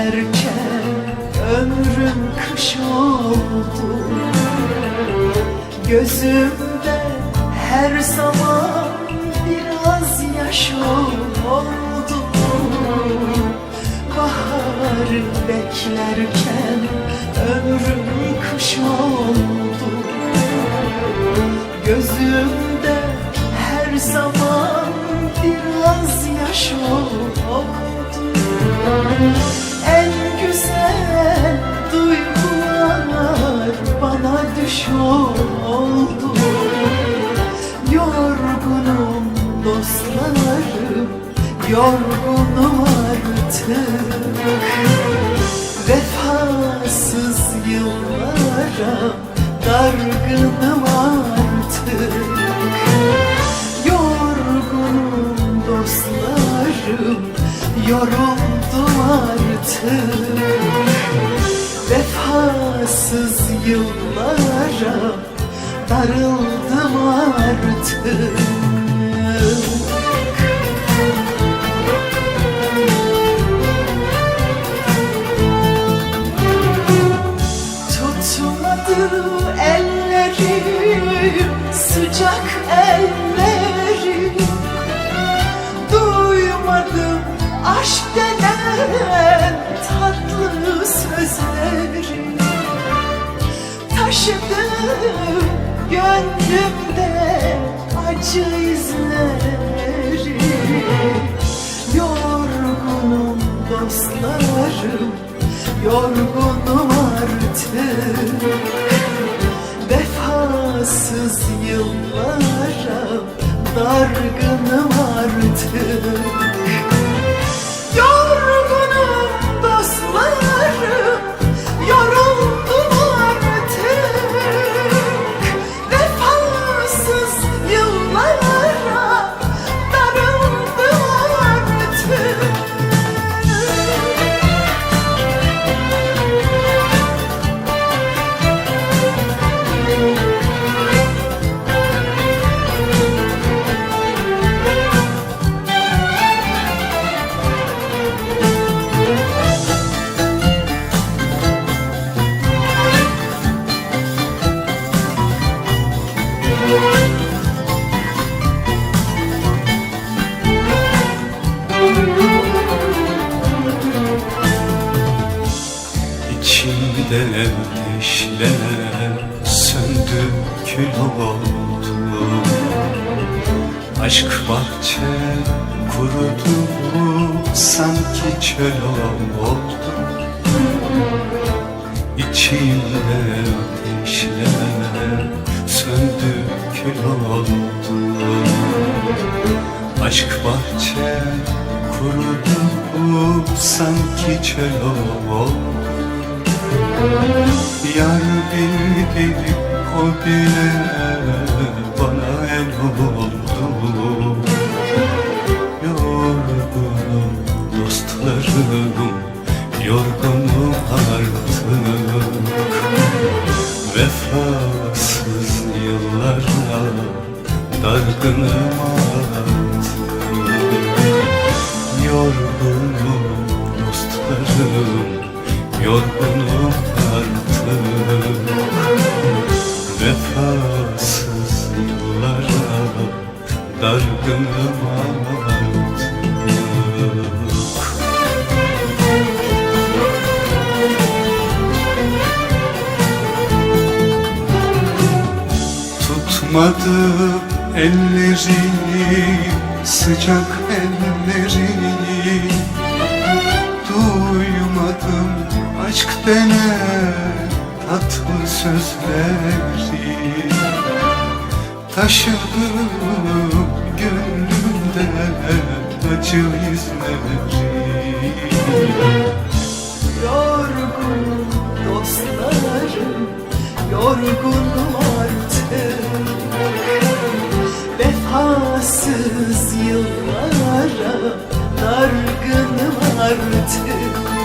erken Ömrüm kış oldu. Gözümde her zaman biraz yaş oldu. Bahar beklerken ömrüm kış oldu. Gözümde her zaman biraz yaş oldu. Yorgunum dostlarım, yorgunum artık. Vefasız yıllara dargınım artık. Yorgunum dostlarım, yoruldum artık. Vefasız yıllara darıldım artık Taşıdım gönlümde acı izleri Yorgunum dostlarım, yorgunum artık. Vefasız yıllara dargınım artık kül oldu Aşk bahçe kurudu sanki çöl oldu. İçimde ateşler söndü kül oldu. Aşk bahçe kurudu sanki çöl oldu. Yar bildi o bile bana el oldu Yorgunum dostlarım yorgunum artık Vefasız yıllara dargınım artık Yorgunum dostlarım Yorgunum artık Vefasız yıllara Dargınım artık Tutmadı ellerini Sıcak ellerini. Duymadım aşk denen tatlı sözleri Taşıdım gönlümde acı izleri. Yorgunum dostlarım, yorgunum artık. Vefasız yıllara dargınım artık